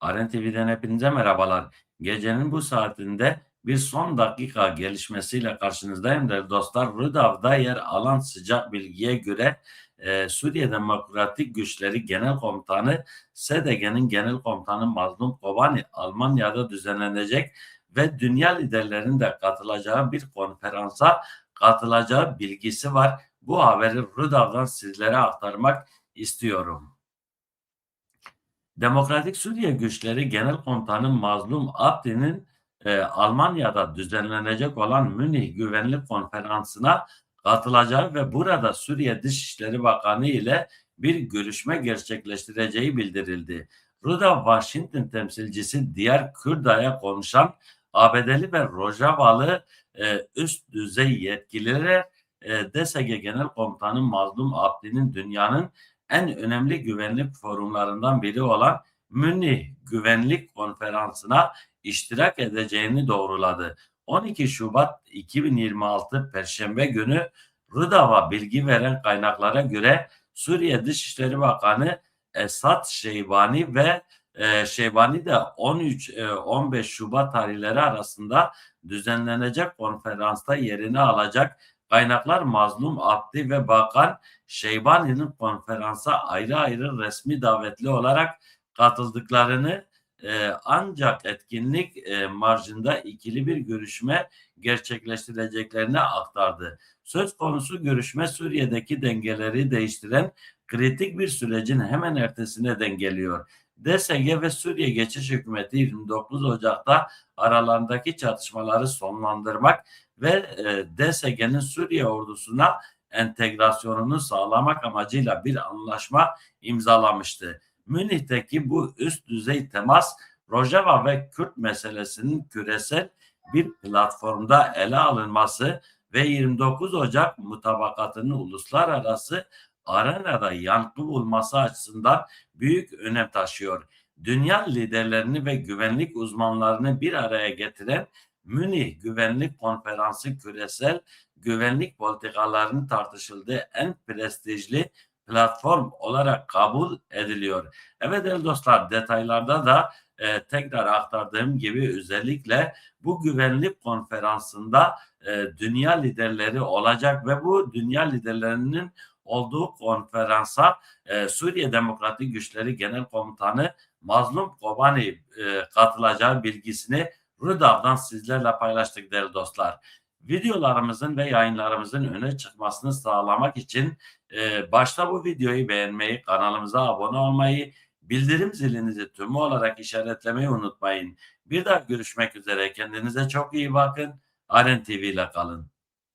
Aren TV'den hepinize merhabalar. Gecenin bu saatinde bir son dakika gelişmesiyle karşınızdayım değerli dostlar. Rıdav'da yer alan sıcak bilgiye göre e, Suriye Demokratik Güçleri Genel Komutanı SDG'nin Genel Komutanı Mazlum Kobani Almanya'da düzenlenecek ve dünya liderlerinin de katılacağı bir konferansa katılacağı bilgisi var. Bu haberi Rıdav'dan sizlere aktarmak istiyorum. Demokratik Suriye Güçleri Genel Komutanı Mazlum Abdi'nin e, Almanya'da düzenlenecek olan Münih Güvenlik Konferansı'na katılacağı ve burada Suriye Dışişleri Bakanı ile bir görüşme gerçekleştireceği bildirildi. Ruda Washington temsilcisi diğer Kürda'ya konuşan ABD'li ve Rojavalı e, üst düzey yetkililer e, DSG Genel Komutanı Mazlum Abdi'nin dünyanın en önemli güvenlik forumlarından biri olan Münih Güvenlik Konferansı'na iştirak edeceğini doğruladı. 12 Şubat 2026 Perşembe günü Rıdav'a bilgi veren kaynaklara göre Suriye Dışişleri Bakanı Esad Şeybani ve e, Şeybani de 13-15 e, Şubat tarihleri arasında düzenlenecek konferansta yerini alacak Kaynaklar Mazlum Abdi ve Bakan Şeybani'nin konferansa ayrı ayrı resmi davetli olarak katıldıklarını e, ancak etkinlik e, marjında ikili bir görüşme gerçekleştireceklerini aktardı. Söz konusu görüşme Suriye'deki dengeleri değiştiren kritik bir sürecin hemen ertesine dengeliyor. DSG ve Suriye Geçiş Hükümeti 29 Ocak'ta aralarındaki çatışmaları sonlandırmak ve e, DSG'nin Suriye ordusuna entegrasyonunu sağlamak amacıyla bir anlaşma imzalamıştı. Münih'teki bu üst düzey temas Rojava ve Kürt meselesinin küresel bir platformda ele alınması ve 29 Ocak mutabakatının uluslararası arenada yankı bulması açısından büyük önem taşıyor. Dünya liderlerini ve güvenlik uzmanlarını bir araya getiren Münih Güvenlik Konferansı küresel güvenlik politikalarının tartışıldığı en prestijli platform olarak kabul ediliyor. Evet değerli dostlar detaylarda da e, tekrar aktardığım gibi özellikle bu güvenlik konferansında e, dünya liderleri olacak ve bu dünya liderlerinin olduğu konferansa e, Suriye Demokratik Güçleri Genel Komutanı Mazlum Kobani e, katılacağı bilgisini Rıdav'dan sizlerle paylaştık değerli dostlar. Videolarımızın ve yayınlarımızın öne çıkmasını sağlamak için e, başta bu videoyu beğenmeyi, kanalımıza abone olmayı, bildirim zilinizi tümü olarak işaretlemeyi unutmayın. Bir daha görüşmek üzere. Kendinize çok iyi bakın. Aren TV ile kalın.